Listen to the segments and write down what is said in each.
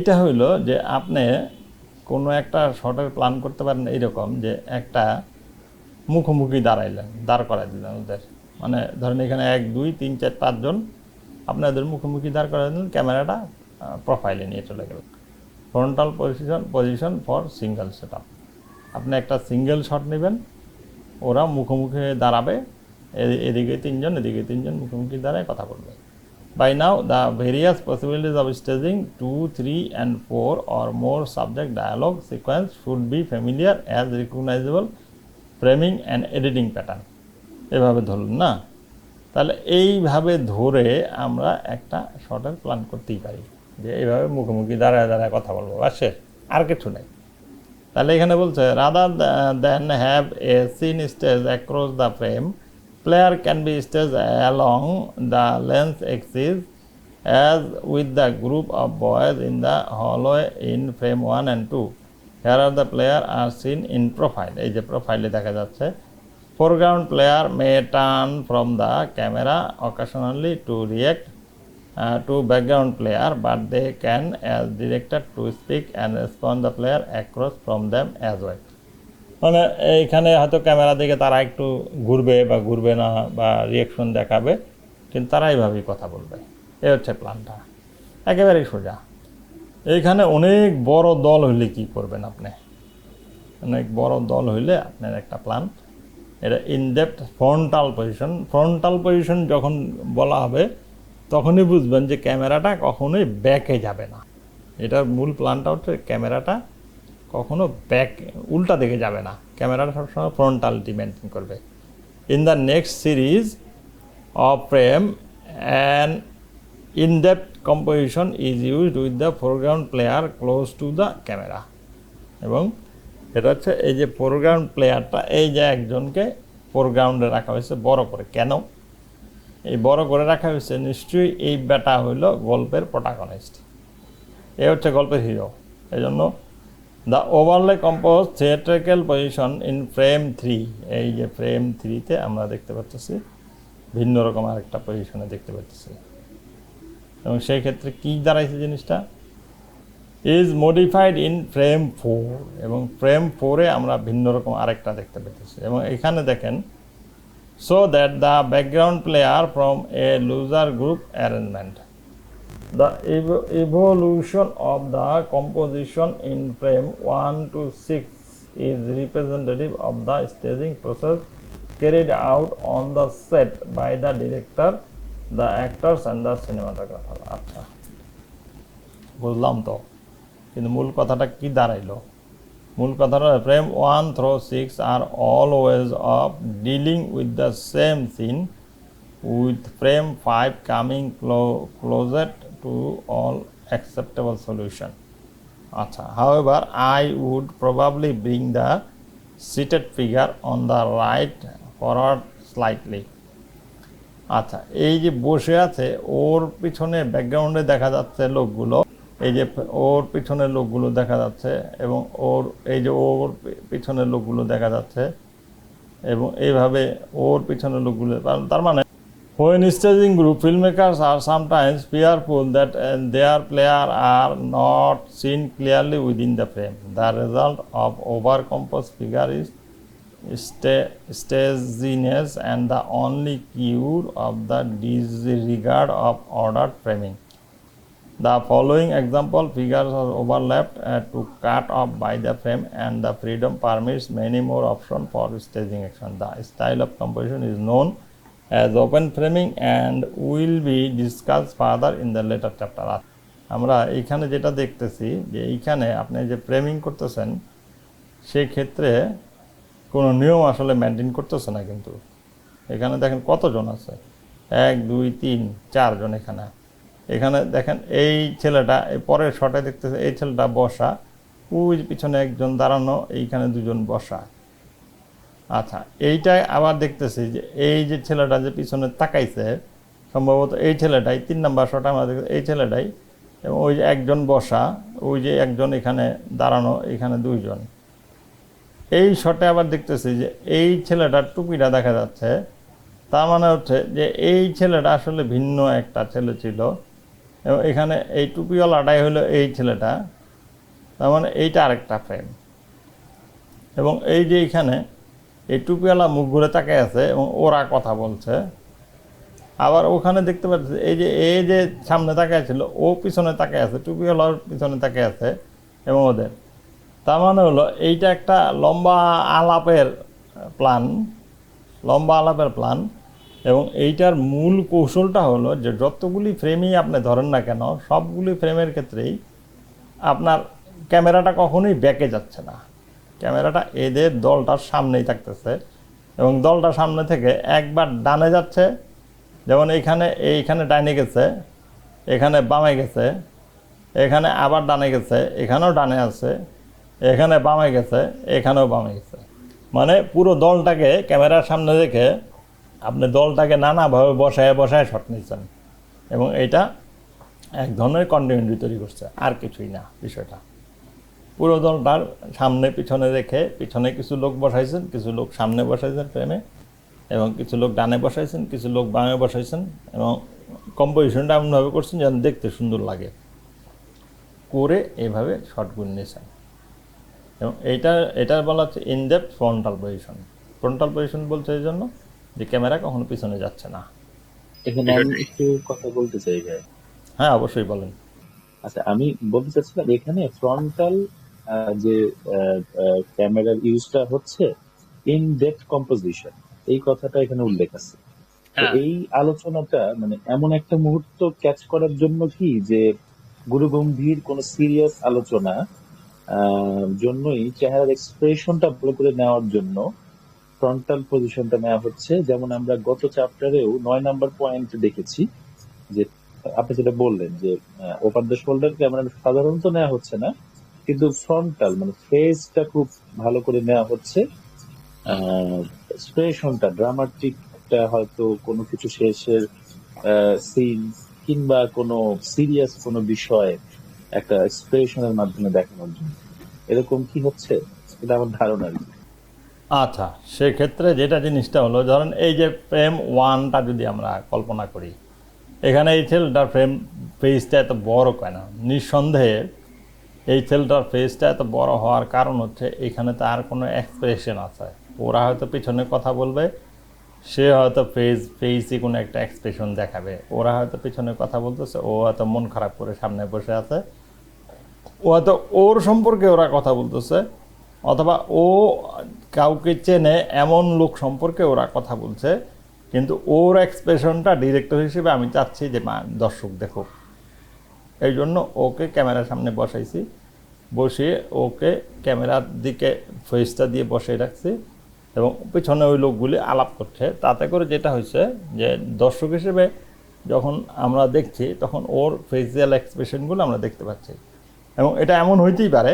এইটা হইল যে আপনি কোনো একটা শটের প্ল্যান করতে পারেন এইরকম যে একটা মুখোমুখি দাঁড়াইলেন, দাঁড় করাই দিলেন ওদের। মানে ধরেন এখানে এক, দুই, তিন, চার পাঁচজন আপনাদের মুখোমুখি দাঁড় করাই দিলেন, ক্যামেরাটা প্রোফাইলে নিয়ে চলে গেল frontal position position for single set up আপনি একটা সিঙ্গেল শট নেবেন, ওরা মুখোমুখি দাঁড়াবে এদিকে তিনজন এদিকে তিনজন মুখোমুখি দাঁড়ায় কথা বলবে। By now, the various possibilities of staging 2, 3, and 4 or more subject dialogue sequence should be familiar as recognizable framing and editing pattern. এভাবে ধরুন না তাহলে এইভাবে ধরে আমরা একটা শর্টের প্ল্যান করতেই পারি যে এইভাবে মুখোমুখি দাঁড়ায় দাঁড়ায় কথা বলব বা শেষ আর কিছু নেই তাহলে এখানে বলছে rather than have a scene stage across the frame player can be stage along the lens axis as with the group of boys in the hallway in frame one and two here are the player are seen in profile এই যে প্রোফাইলে দেখা যাচ্ছে foreground player may turn from the camera occasionally to react uh, to background player but they can as directed to speak and respond the player across from them as well মানে এইখানে হয়তো camera দিকে তারা একটু ঘুরবে বা ঘুরবে না বা রিয়াকশন দেখাবে, কিন্তু তারা এইভাবেই কথা বলবে। এ হচ্ছে প্ল্যানটা একেবারেই সোজা। এইখানে অনেক বড় দল হইলে কি করবেন আপনি? অনেক বড় দল হইলে আপনার একটা প্ল্যান এটা in depth frontal position frontal position যখন বলা হবে, তখনই বুঝবেন যে ক্যামেরাটা কখনোই ব্যাকে যাবে না। এটার মূল প্ল্যানটা হচ্ছে ক্যামেরাটা কখনো ব্যাক উল্টা দিকে যাবে না। ক্যামেরাটা সবসময় ফ্রন্টালিটি মেনটেন করবে। In the next series of frame and in-depth composition is used with the foreground player close to the camera এবং এটা হচ্ছে এই যে ফোরগ্রাউন্ড প্লেয়ারটা এই যে একজনকে ফোরগ্রাউন্ডে রাখা হয়েছে বড় করে। কেন? এই বড় করে রাখা হয়েছে নিশ্চয়ই এই বেটা হইল গল্পের প্রোটাগনিস্ট এ হচ্ছে গল্পের হিরো এই জন্য the overlay compose theatrical position in frame three এই যে ফ্রেম থ্রিতে আমরা দেখতে পাচ্ছি, ভিন্ন রকম আরেকটা পজিশনে দেখতে পাচ্ছি। এবং সেই ক্ষেত্রে কী দাঁড়াইছে জিনিসটা? Is modified in frame four এবং ফ্রেম ফোরে আমরা ভিন্ন রকম আরেকটা দেখতে পেতেছি এবং এখানে দেখেন so that the background player from a loser group arrangement the evolution of the composition in frame one two six is representative of the staging process carried out on the set by the director, the actors and the cinematographer. আচ্ছা। বুঝলাম তো। কিন্তু মূল কথাটা কি দাঁড়াইলো? মূল কথাটা frame one through six are always of dealing with the same scene with frame five coming closest to all acceptable solution. আচ্ছা however, I would probably bring the seated figure on the right forward slightly আচ্ছা এই যে বসে আছে, ওর পিছনে ব্যাকগ্রাউন্ডে দেখা যাচ্ছে লোকগুলো, এই যে ওর পিছনে লোকগুলো দেখা যাচ্ছে এবং ওর, এই যে ওর পি- পিছনের লোকগুলো দেখা যাচ্ছে এবং এইভাবে ওর পিছনের লোকগুলো, তার মানে When staging group, filmmakers are sometimes fearful that uh, their players are not seen clearly within the frame. The result of overcomposed figure is sta- staginess and the only cure of the disregard of ordered framing. The following example figures are overlapped uh, to cut off by the frame and the freedom permits many more options for staging action. The style of composition is known as open framing and will be discussed further in the later chapter. আমরা এখানে যেটা দেখতেছি যে এইখানে আপনি যে framing করতেছেন সেই ক্ষেত্রে কোনো নিয়ম আসলে মেনটেন করতেছে না কিন্তু। এখানে দেখেন কতজন আছে? এক, দুই, তিন, চারজন এখানে। এখানে দেখেন এই ছেলেটা, এই পরের শটে দেখতেছে, এই ছেলেটা বসা। ওই পিছনে একজন দাঁড়ানো, এইখানে দুজন বসা। আচ্ছা এইটাই আবার দেখতেছি যে এই যে ছেলেটা যে পিছনে তাকাইছে, সম্ভবত এই ছেলেটাই, তিন নাম্বার শট আমরা এই ছেলেটাই, এবং ওই যে একজন বসা, ওই যে একজন এখানে দাঁড়ানো, এখানে দুইজন। এই শটে আবার দেখতেছি যে এই ছেলেটার টুপিটা দেখা যাচ্ছে, তার মানে হচ্ছে যে এই ছেলেটা আসলে ভিন্ন একটা ছেলে ছিল, এবং এখানে এই টুপিওয়ালাটাই হলো এই ছেলেটা, তার মানে এইটা আরেকটা ফ্রেম এবং এই যে এখানে এই টুপিওয়ালা মুখ ঘুরে তাকিয়ে আছে এবং ওরা কথা বলছে। আবার ওখানে দেখতে পাচ্ছি, এই যে এই যে সামনে তাকিয়ে ছিল, ও পিছনে তাকিয়ে আছে টুপিওয়ালার পিছনে তাকিয়ে আছে, এবং ওদের। তার মানে হলো, এইটা একটা লম্বা আলাপের প্ল্যান লম্বা আলাপের প্ল্যান এবং এইটার মূল কৌশলটা হলো যে, যতগুলি ফ্রেমই আপনি ধরেন না কেন, সবগুলি ফ্রেমের ক্ষেত্রেই আপনার ক্যামেরাটা কখনোই ব্যাকে যাচ্ছে না। ক্যামেরাটা এদের দলটার সামনেই থাকতেছে। এবং দলটার সামনে থেকে একবার ডানে যাচ্ছে, যেমন এইখানে এইখানে ডানে গেছে, এখানে বামে গেছে, এখানে আবার ডানে গেছে, এখানেও ডানে আছে, এখানে বামে গেছে, এখানেও বামে গেছে। মানে পুরো দলটাকে ক্যামেরার সামনে রেখে আপনি দলটাকে নানাভাবে বসায় বসায় শট নিচ্ছেন। এবং এটা এক ধরনের কন্টিনিউটি তৈরি করছে, আর কিছুই না বিষয়টা। পুরো দলটার সামনে পিছনে রেখে পিছনে কিছু লোক বসাইছেন কিছু লোক সামনে বসাইছেন ফ্রেমে এবং কিছু লোক ডানে বসাইছেন কিছু লোক বামে বসাইছেন এবং কম্পোজিশনটা এমনভাবে করছেন যেন দেখতে সুন্দর লাগে। করে এভাবে শর্টগুলো নিয়েছেন। এবং এইটা এটা বলা হচ্ছে in depth frontal position frontal position বলছে এই জন্য যে ক্যামেরা কখনো পিছনে যাচ্ছে না। এখানে আমি একটু কথা বলতে চাই ভাই। হ্যাঁ অবশ্যই বলেন। আচ্ছা আমি বলতে চাচ্ছিলাম এখানে ফ্রন্টাল যে ক্যামেরার ইউজটা হচ্ছে ইন ডেপথ কম্পোজিশন এই কথাটা এখানে উল্লেখ আছে। হ্যাঁ। এই আলোচনাটা মানে এমন একটা মুহূর্ত ক্যাচ করার জন্য কি যে গুরুগম্ভীর কোন সিরিয়াস আলোচনা জন্যই চেহারার এক্সপ্রেশনটা ভালো করে নেওয়ার জন্য ফ্রন্টাল পজিশনটা নেওয়া হচ্ছে। যেমন আমরা গত চ্যাপ্টারেও নয় নাম্বার পয়েন্ট দেখেছি যে আপনি যেটা বললেন যে ওপার দ্য শোল্ডার ক্যামেরা সাধারণত নেওয়া হচ্ছে না। কিন্তু ফ্রন্টাল মানে ফেসটা খুব ভালো করে নেওয়া হচ্ছে। এক্সপ্রেশনটা ড্রামাটিকটা হয়তো কোনো কিছু শেষের সিন কিংবা কোনো সিরিয়াস কোনো বিষয় একটা এক্সপ্রেশনের মাধ্যমে দেখানোর জন্য। এরকম কি হচ্ছে? এটা আমার ধারণা আচ্ছা সেক্ষেত্রে যেটা জিনিসটা হলো, ধরেন এই যে ফ্রেম ওয়ানটা যদি আমরা কল্পনা করি, এখানে এই ছেলেটার ফ্রেম ফেসটা এত বড় কেন? নিঃসন্দেহে এই ছেলেটার ফেসটা এত বড় হওয়ার কারণ হচ্ছে এখানে তার কোনো এক্সপ্রেশন আছে। ওরা হয়তো পিছনে কথা বলবে, সে হয়তো ফেস ফেসই কোনো একটা এক্সপ্রেশন দেখাবে। ওরা হয়তো পিছনে কথা বলতেছে, ও হয়তো মন খারাপ করে সামনে বসে আছে। ও হয়তো ওর সম্পর্কে ওরা কথা বলতেছে, অথবা ও কাউকে চেনে এমন লোক সম্পর্কে ওরা কথা বলছে, কিন্তু ওর এক্সপ্রেশনটা ডিরেক্টর হিসেবে আমি চাচ্ছি যে দর্শক দেখুক। এই জন্য ওকে ক্যামেরার সামনে বসাইছি। বসিয়ে ওকে ক্যামেরার দিকে ফেসটা দিয়ে বসিয়ে রাখছি এবং পিছনে ওই লোকগুলি আলাপ করছে। তাতে করে যেটা হয়েছে যে দর্শক হিসেবে যখন আমরা দেখছি, তখন ওর ফেসিয়াল এক্সপ্রেশনগুলো আমরা দেখতে পাচ্ছি। এবং এটা এমন হইতেই পারে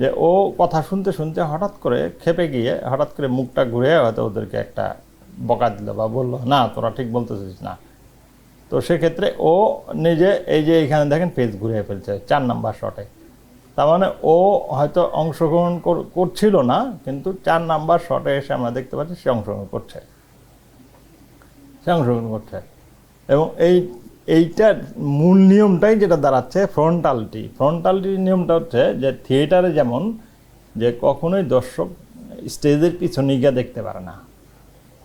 যে ও কথা শুনতে শুনতে হঠাৎ করে খেপে গিয়ে, হঠাৎ করে মুখটা ঘুরে হয়তো ওদেরকে একটা বকা দিল বা বলল, না, তোরা ঠিক বলতেছিস না। তো সেক্ষেত্রে ও নিজে এই যে এখানে দেখেন পেজ ঘুরিয়ে ফেলছে, চার নাম্বার শটে তার মানে ও হয়তো অংশগ্রহণ কর- করছিল না, কিন্তু চার নাম্বার শটে এসে আমরা দেখতে পাচ্ছি সে অংশগ্রহণ করছে। সে অংশগ্রহণ করছে। এবং এই এইটার মূল নিয়মটাই যেটা দাঁড়াচ্ছে ফ্রন্টালটি ফ্রন্টালটির নিয়মটা হচ্ছে যে থিয়েটারে যেমন যে কখনোই দর্শক স্টেজের পিছনে গিয়ে দেখতে পারে না।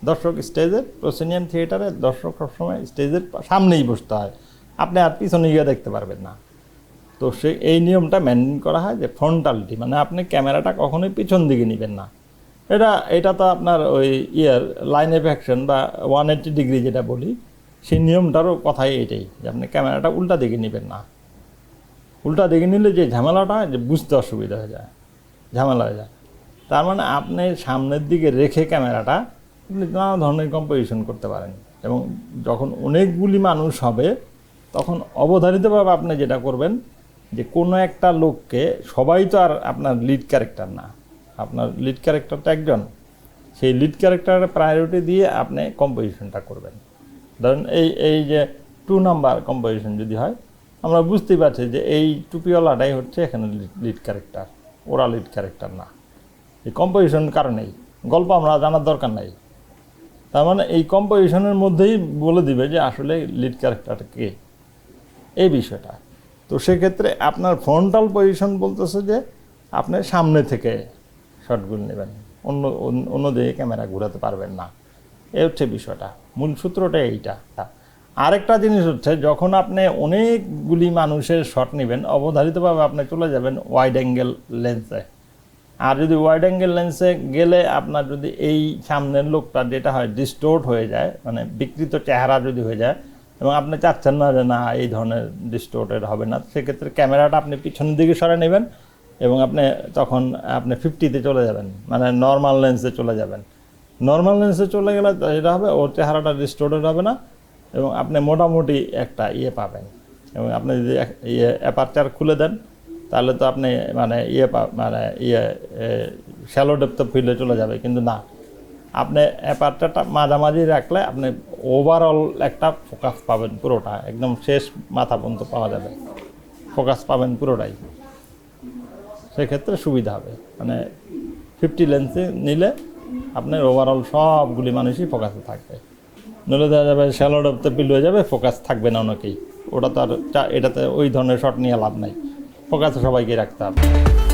দর্শক স্টেজের প্রসেনিয়ান থিয়েটারে দর্শক সবসময় স্টেজের সামনেই বসতে হয়। আপনি আর পিছনে গিয়ে দেখতে পারবেন না। তো সে এই নিয়মটা মেনটেন করা হয় যে ফ্রন্টালিটি মানে আপনি ক্যামেরাটা কখনোই পিছন দিকে নেবেন না। এটা এটা তো আপনার ওই ইয়ার লাইন এফ অ্যাকশন বা ওয়ান এইটি ডিগ্রি যেটা বলি, সেই নিয়মটারও কথাই এটাই যে আপনি ক্যামেরাটা উল্টা দিকে নেবেন না। উল্টা দিকে নিলে যে ঝামেলাটা যে বুঝতে অসুবিধা হয়ে যায়, ঝামেলা হয়ে যায়। তার মানে আপনি সামনের দিকে রেখে ক্যামেরাটা আপনি নানা ধরনের কম্পোজিশন করতে পারেন। এবং যখন অনেকগুলি মানুষ হবে, তখন অবধারিতভাবে আপনি যেটা করবেন যে, কোনো একটা লোককে, সবাই তো আর আপনার লিড ক্যারেক্টার না। আপনার লিড ক্যারেক্টারটা একজন। সেই লিড ক্যারেক্টারের প্রায়োরিটি দিয়ে আপনি কম্পোজিশনটা করবেন। ধরেন এই এই যে টু নাম্বার কম্পোজিশন যদি হয়, আমরা বুঝতেই পারছি যে, এই টুপিওয়ালাটাই হচ্ছে এখানে লিড ক্যারেক্টার ওরা লিড ক্যারেক্টার না। এই কম্পোজিশন কারণেই। গল্প আমরা জানার দরকার নাই। তার মানে এই কম্পোজিশনের মধ্যেই বলে দিবে যে আসলে লিড ক্যারেক্টার কে। এই বিষয়টা। তো সেক্ষেত্রে আপনার ফ্রন্টাল পজিশন বলতেছে যে আপনি সামনে থেকে শটগুলো নেবেন। অন্য, অন্য- অন্য দিকে ক্যামেরা ঘোরাতে পারবেন না। এ হচ্ছে বিষয়টা। মূল সূত্রটা এইটা। আরেকটা জিনিস হচ্ছে, যখন আপনি অনেকগুলি মানুষের শট নেবেন, অবধারিতভাবে আপনি চলে যাবেন ওয়াইড অ্যাঙ্গেল লেন্সে আর যদি ওয়াইড অ্যাঙ্গেল লেন্সে গেলে আপনার যদি এই সামনের লোকটা যেটা হয় ডিস্টোর্ট হয়ে যায় মানে বিকৃত চেহারা যদি হয়ে যায় এবং আপনি চাচ্ছেন না যে না, এই ধরনের ডিস্টোর্টেড হবে না, সেক্ষেত্রে ক্যামেরাটা আপনি পিছনের দিকে সরে নেবেন এবং আপনি তখন আপনি ফিফটিতে চলে যাবেন মানে নর্মাল লেন্সে চলে যাবেন। নর্মাল লেন্সে চলে গেলে এটা হবে, ওর চেহারাটা ডিস্টোর্টেড হবে না এবং আপনি মোটামুটি একটা ইয়ে পাবেন। এবং আপনি যদি ইয়ে অ্যাপারচার খুলে দেন তাহলে তো আপনি মানে ইয়ে মানে ইয়ে শ্যালো ডেপথ ফিল্ডে চলে যাবে, কিন্তু না। আপনি অ্যাপারচারটা মাঝামাঝি রাখলে আপনি ওভারঅল একটা ফোকাস পাবেন পুরোটা, একদম শেষ মাথা পর্যন্ত পাওয়া যাবে। ফোকাস পাবেন পুরোটাই। সেক্ষেত্রে সুবিধা হবে। মানে ফিফটি লেন্সে নিলে আপনার ওভারঅল সবগুলি মানুষই ফোকাসে থাকবে। নইলে দেখা যাবে শ্যালো ডেপথে পিল হয়ে যাবে ফোকাস থাকবে না অনেকেই। ওটা তো আর এটাতে ওই ধরনের শট নিয়ে লাভ নাই। ফোকাসে সবাইকে রাখতে হবে